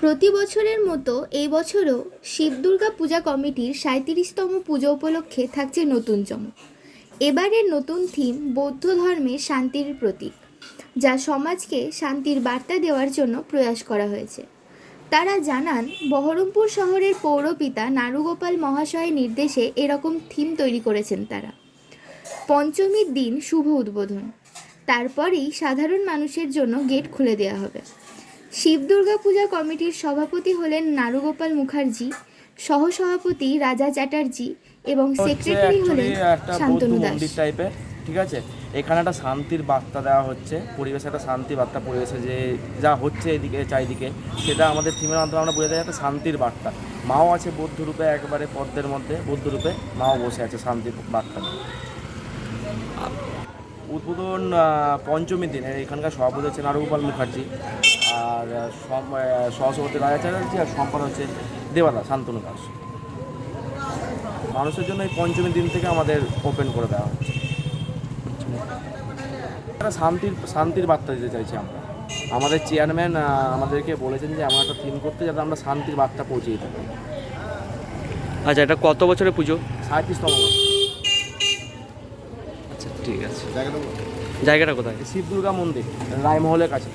প্রতি বছরের মতো এই বছরও শিব দুর্গা পূজা কমিটির সাঁত্রিশতম পুজো উপলক্ষে থাকছে নতুন চমক। এবারের নতুন থিম বৌদ্ধ ধর্মে শান্তির প্রতীক, যা সমাজকে শান্তির বার্তা দেওয়ার জন্য প্রয়াস করা হয়েছে। তারা জানান, বহরমপুর শহরের পৌরপিতা নারুগোপাল মহাশয়ের নির্দেশে এরকম থিম তৈরি করেছেন তারা। পঞ্চমীর দিন শুভ উদ্বোধন, তারপরেই সাধারণ মানুষের জন্য গেট খুলে দেওয়া হবে। শিব দুর্গা পূজা কমিটির সভাপতি হলেন নারুগোপাল মুখার্জি সহসভাপতি রাজা চ্যাটার্জি এবং সেক্রেটারি হলেন শান্তনু দাস। টাইপের ঠিক আছে? এখানে একটা শান্তির বার্তা দেওয়া হচ্ছে পরিবেশে একটা শান্তি বার্তা পরিবেশে যে যা হচ্ছে এদিকে চারিদিকে সেটা আমাদের থিমের মাধ্যমে আমরা বোঝা যায় একটা শান্তির বার্তা। মাও আছে বৌদ্ধ রূপে একবারে পদ্মের মধ্যে বৌদ্ধ রূপে মাও বসে আছে শান্তির বার্তা। উদ্বোধন আহ, পঞ্চমীর দিনে। এখানকার সভাপতি হচ্ছে নারুগোপাল মুখার্জি আর সহসভাপতি রাজা চ্যাটার্জি আর সম্পাদক হচ্ছে দেবাদা শান্তনু দাস। মানুষের জন্য এই পঞ্চমীর দিন থেকে আমাদের ওপেন করে দেওয়া হচ্ছে। একটা শান্তির শান্তির বার্তা দিতে চাইছি আমরা। আমাদের চেয়ারম্যান আমাদেরকে বলেছেন যে আমরা একটা থিম করতে যাতে আমরা শান্তির বার্তা পৌঁছে দিতে পারি। আচ্ছা এটা কত বছরের পুজো? সাঁত্রিশতম আচ্ছা ঠিক আছে। জায়গাটা কোথায়? শিব দুর্গা মন্দির রায়মহলের কাছে।